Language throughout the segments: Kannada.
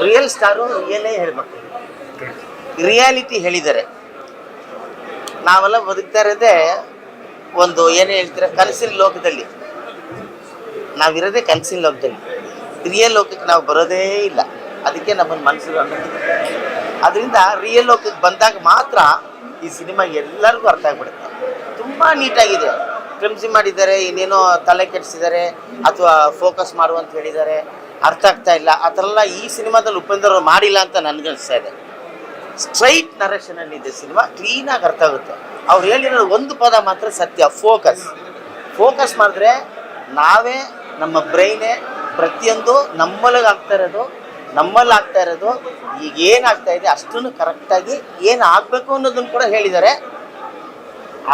ರಿಯಲ್ ಸ್ಟಾರು ರಿಯಲೇ ಹೇಳ್ಬೇಕು ರಿಯಾಲಿಟಿ ಹೇಳಿದ್ದಾರೆ ನಾವೆಲ್ಲ ಬದುಕ್ತಾ ಇರೋದೇ ಒಂದು ಏನೇ ಹೇಳ್ತೀರ ಕನಸಿನ ಲೋಕದಲ್ಲಿ ನಾವಿರೋದೇ ಕನಸಿನ ಲೋಕದಲ್ಲಿ ರಿಯಲ್ ಲೋಕಕ್ಕೆ ನಾವು ಬರೋದೇ ಇಲ್ಲ ಅದಕ್ಕೆ ನಮ್ಮನ್ನು ಮನಸ್ಸು ಅದರಿಂದ ರಿಯಲ್ ಲೋಕಕ್ಕೆ ಬಂದಾಗ ಮಾತ್ರ ಈ ಸಿನಿಮಾ ಎಲ್ಲರಿಗೂ ಅರ್ಥ ಆಗ್ಬಿಡುತ್ತೆ ತುಂಬ ನೀಟಾಗಿದೆ ಕ್ರಿಮ್ಸಿ ಮಾಡಿದ್ದಾರೆ ಇನ್ನೇನೋ ತಲೆ ಕೆಡಿಸಿದ್ದಾರೆ ಅಥವಾ ಫೋಕಸ್ ಮಾಡು ಅಂತ ಹೇಳಿದ್ದಾರೆ ಅರ್ಥ ಆಗ್ತಾ ಇಲ್ಲ. ಆ ಈ ಸಿನಿಮಾದಲ್ಲಿ ಉಪೇಂದ್ರ ಅವರು ಮಾಡಿಲ್ಲ ಅಂತ ನನಗನ್ನಿಸ್ತಾ ಇದೆ. ಸ್ಟ್ರೈಟ್ ನರೇಷನಲ್ಲಿ ಇದೆ ಸಿನಿಮಾ ಕ್ಲೀನಾಗಿ ಅರ್ಥ ಆಗುತ್ತೆ. ಅವ್ರು ಹೇಳಿರೋ ಒಂದು ಪದ ಮಾತ್ರ ಸತ್ಯ ಫೋಕಸ್ ಫೋಕಸ್ ಮಾಡಿದ್ರೆ ನಾವೇ ನಮ್ಮ ಬ್ರೈನೇ ಪ್ರತಿಯೊಂದು ನಮ್ಮಲ್ಲಿಗೆ ಆಗ್ತಾ ಇರೋದು, ನಮ್ಮಲ್ಲಿ ಆಗ್ತಾ ಇರೋದು, ಈಗ ಏನಾಗ್ತಾ ಇದೆ ಅಷ್ಟನ್ನು ಕರೆಕ್ಟಾಗಿ ಏನು ಆಗಬೇಕು ಅನ್ನೋದನ್ನು ಕೂಡ ಹೇಳಿದ್ದಾರೆ.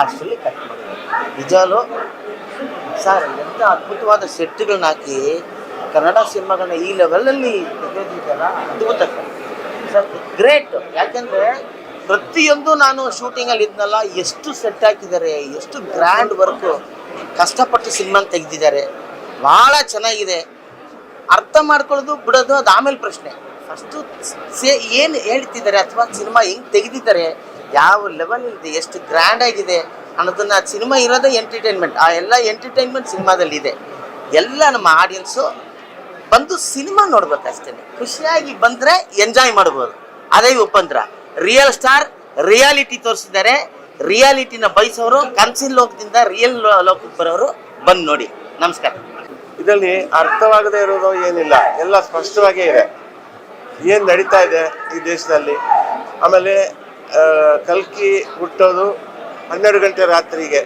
ಅಷ್ಟರಲ್ಲಿ ಕಟ್ ಮಾಡಿದ್ದಾರೆ ನಿಜಾಲು ಸರ್ ಎಂಥ ಅದ್ಭುತವಾದ ಸೆಟ್ಗಳನ್ನ ಹಾಕಿ ಕನ್ನಡ ಸಿನಿಮಾಗಳನ್ನ ಈ ಲೆವೆಲಲ್ಲಿ ಅದ್ಭುತ ಗ್ರೇಟ್ ಯಾಕೆಂದರೆ ಪ್ರತಿಯೊಂದು ನಾನು ಶೂಟಿಂಗಲ್ಲಿ ಇದ್ನಲ್ಲ, ಎಷ್ಟು ಸೆಟ್ ಹಾಕಿದ್ದಾರೆ, ಎಷ್ಟು ಗ್ರ್ಯಾಂಡ್ ವರ್ಕು ಕಷ್ಟಪಟ್ಟು ಸಿನಿಮಾ ತೆಗೆದಿದ್ದಾರೆ, ಭಾಳ ಚೆನ್ನಾಗಿದೆ. ಅರ್ಥ ಮಾಡ್ಕೊಳ್ಳೋದು, ಬಿಡೋದು, ಅದು ಆಮೇಲೆ ಪ್ರಶ್ನೆ. ಫಸ್ಟು ಸೇ, ಏನು ಹೇಳ್ತಿದ್ದಾರೆ ಅಥವಾ ಸಿನಿಮಾ ಹೆಂಗೆ ತೆಗೆದಿದ್ದಾರೆ, ಯಾವ ಲೆವೆಲ್ ಇದೆ, ಎಷ್ಟು ಗ್ರ್ಯಾಂಡ್ ಆಗಿದೆ ಅನ್ನೋದನ್ನ ಸಿನಿಮಾ ಇರೋದೇ ಎಂಟರ್ಟೈನ್ಮೆಂಟ್ ಆ ಎಲ್ಲ ಎಂಟರ್ಟೈನ್ಮೆಂಟ್ ಸಿನಿಮಾದಲ್ಲಿ ಇದೆ ಎಲ್ಲ ನಮ್ಮ ಆಡಿಯನ್ಸು ಬಂದು ಸಿನಿಮಾ ನೋಡ್ಬೇಕಷ್ಟೇ ಖುಷಿಯಾಗಿ ಬಂದ್ರೆ ಎಂಜಾಯ್ ಮಾಡ್ಬೋದು. ಅದೇ ಉಪಂದ್ರ ರಿಯಲ್ ಸ್ಟಾರ್ ರಿಯಾಲಿಟಿ ತೋರಿಸಿದ್ದಾರೆ. ರಿಯಾಲಿಟಿನ ಬಯಸೋರು ಕನ್ಸಿಲ್ ಲೋಕದಿಂದ ರಿಯಲ್ ಲೋಕಕ್ಕೆ ಬರೋರು ಬಂದು ನೋಡಿ. ನಮಸ್ಕಾರ. ಇದರಲ್ಲಿ ಅರ್ಥವಾಗದೇ ಇರೋದು ಏನಿಲ್ಲ. ಎಲ್ಲ ಸ್ಪಷ್ಟವಾಗೇ ಇದೆ. ಏನು ನಡೀತಾ ಇದೆ ಈ ದೇಶದಲ್ಲಿ? ಆಮೇಲೆ ಕಲ್ಕಿ ಹುಟ್ಟೋದು ಹನ್ನೆರಡು ಗಂಟೆ ರಾತ್ರಿಗೆ.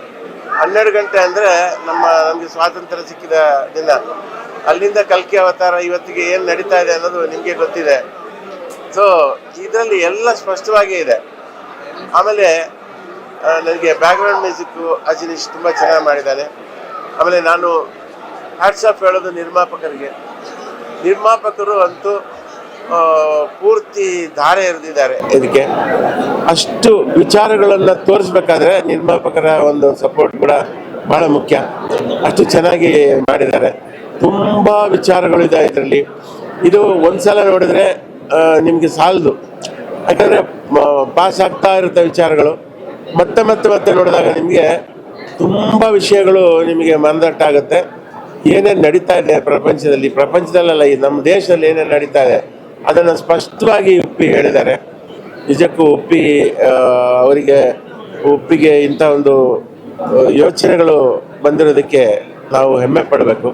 ಹನ್ನೆರಡು ಗಂಟೆ ಅಂದರೆ ನಮ್ಮ ನಮಗೆ ಸ್ವಾತಂತ್ರ್ಯ ಸಿಕ್ಕಿದ ದಿನ. ಅಲ್ಲಿಂದ ಕಲ್ಕಿ ಅವತಾರ ಇವತ್ತಿಗೆ ಏನು ನಡೀತಾ ಇದೆ ಅನ್ನೋದು ನಿಮಗೆ ಗೊತ್ತಿದೆ. ಸೊ ಇದರಲ್ಲಿ ಎಲ್ಲ ಸ್ಪಷ್ಟವಾಗೇ ಇದೆ. ಆಮೇಲೆ ನನಗೆ ಬ್ಯಾಕ್ಗ್ರೌಂಡ್ ಮ್ಯೂಸಿಕ್ಕು ಅಜಿನೀಶ್ ತುಂಬ ಚೆನ್ನಾಗಿ ಮಾಡಿದ್ದಾನೆ. ಆಮೇಲೆ ನಾನು ಆಫ್ ಹೇಳೋದು ನಿರ್ಮಾಪಕರಿಗೆ. ನಿರ್ಮಾಪಕರು ಅಂತೂ ಪೂರ್ತಿ ಧಾರೆ ಎರೆದಿದ್ದಾರೆ ಇದಕ್ಕೆ. ಅಷ್ಟು ವಿಚಾರಗಳನ್ನು ತೋರಿಸ್ಬೇಕಾದ್ರೆ ನಿರ್ಮಾಪಕರ ಒಂದು ಸಪೋರ್ಟ್ ಕೂಡ ಬಹಳ ಮುಖ್ಯ. ಅಷ್ಟು ಚೆನ್ನಾಗಿ ಮಾಡಿದ್ದಾರೆ. ತುಂಬ ವಿಚಾರಗಳಿದೆ ಇದರಲ್ಲಿ. ಇದು ಒಂದ್ಸಲ ನೋಡಿದ್ರೆ ನಿಮಗೆ ಸಾಲದು. ಯಾಕಂದರೆ ಪಾಸ್ ಆಗ್ತಾ ಇರುತ್ತೆ ವಿಚಾರಗಳು. ಮತ್ತೆ ಮತ್ತೆ ಮತ್ತೆ ನೋಡಿದಾಗ ನಿಮಗೆ ತುಂಬ ವಿಷಯಗಳು ನಿಮಗೆ ಮನದಟ್ಟಾಗುತ್ತೆ ಏನೇನು ನಡೀತಾ ಇದೆ ಪ್ರಪಂಚದಲ್ಲಿ? ಪ್ರಪಂಚದಲ್ಲಲ್ಲ ಈ ನಮ್ಮ ದೇಶದಲ್ಲಿ ಏನೇನು ನಡೀತಾ ಇದೆ? ಅದನ್ನು ಸ್ಪಷ್ಟವಾಗಿ ಉಪ್ಪಿ ಹೇಳಿದ್ದಾರೆ. ನಿಜಕ್ಕೂ ಉಪ್ಪಿ ಅವರಿಗೆ ಉಪ್ಪಿಗೆ ಇಂಥ ಒಂದು ಯೋಚನೆಗಳು ಬಂದಿರೋದಕ್ಕೆ ನಾವು ಹೆಮ್ಮೆ ಪಡಬೇಕು.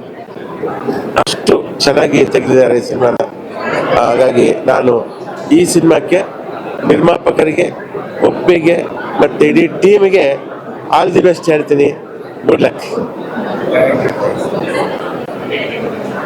ಅಷ್ಟು ಚೆನ್ನಾಗಿ ತೆಗೆದಿದ್ದಾರೆ ಸಿನಿಮಾನ. ಹಾಗಾಗಿ ನಾನು ಈ ಸಿನಿಮಾಕ್ಕೆ ನಿರ್ಮಾಪಕರಿಗೆ, ಒಪ್ಪಿಗೆ ಮತ್ತು ಇಡೀ ಟೀಮಿಗೆ ಆಲ್ ದಿ ಬೆಸ್ಟ್ ಹೇಳ್ತೀನಿ. Good luck